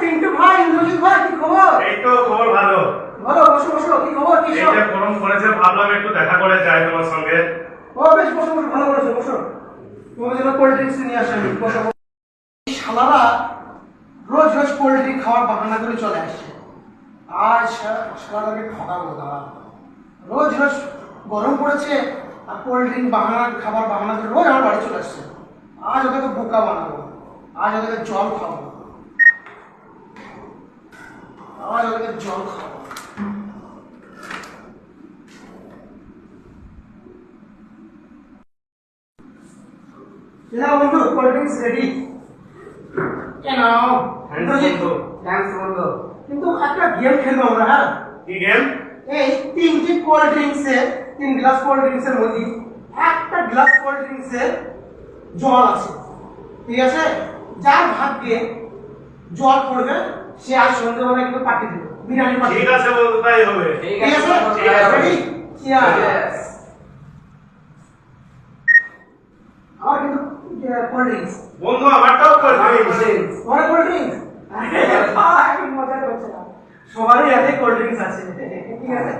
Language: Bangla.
পিন্টু ভাই ইন্দ্রজিৎ ভাই কি খবর? এই তো খবর ভালো। বলো বসো বসো কি খবর কি সব? যে গরম পড়েছে ভাবলাম একটু দেখা করে যাই তোমার সঙ্গে। ও বেশ বসো বসো ভালো করেছ বসো। তোমার জন্য কোল্ড ড্রিঙ্কস নিয়ে আসি বসো। শালারা রোজ রোজ কোল্ড ড্রিঙ্ক খাওয়ার বাহানা করে চলে আসছে। আর শা- শালাদেরকে ঠকাবো দাঁড়া রোজ রোজ গরম পড়েছে আর কোল্ড ড্রিঙ্ক বাহানা খাবার বাহানা করে রোজ আমার বাড়ি চলে আসছে। আজ ওদেরকে বোকা বানাবো আজ ওদেরকে জল খাব। আজ ওদেরকে জল বন্ধু কোল্ড ড্রিঙ্কস রেডি কেন বন্ধু। কিন্তু একটা গেম খেলব আমরা হ্যাঁ? কি গেম এই তিনটি কোল্ড ড্রিঙ্কস এর তিন গ্লাস কোল্ড ড্রিঙ্কস এর মধ্যে একটা গ্লাস কোল্ড ড্রিঙ্কস জল আছে। ঠিক আছে? যার ভাগ্যে জল পড়বে সে আজ সন্ধ্যেবেলা কিন্তু পার্টি দেবে বিরিয়ানি পার্টি ঠিক আছে বন্ধু তাই হবে। ঠিক আছে ঠিক আছে। আমার কিন্তু কোল্ড ড্রিঙ্কস বন্ধু আমারটাও তোমার কোল্ড ড্রিঙ্কস এখন মজা করছে না সবারই হাতে কোল্ড ড্রিঙ্কস আছে। ঠিক আছে?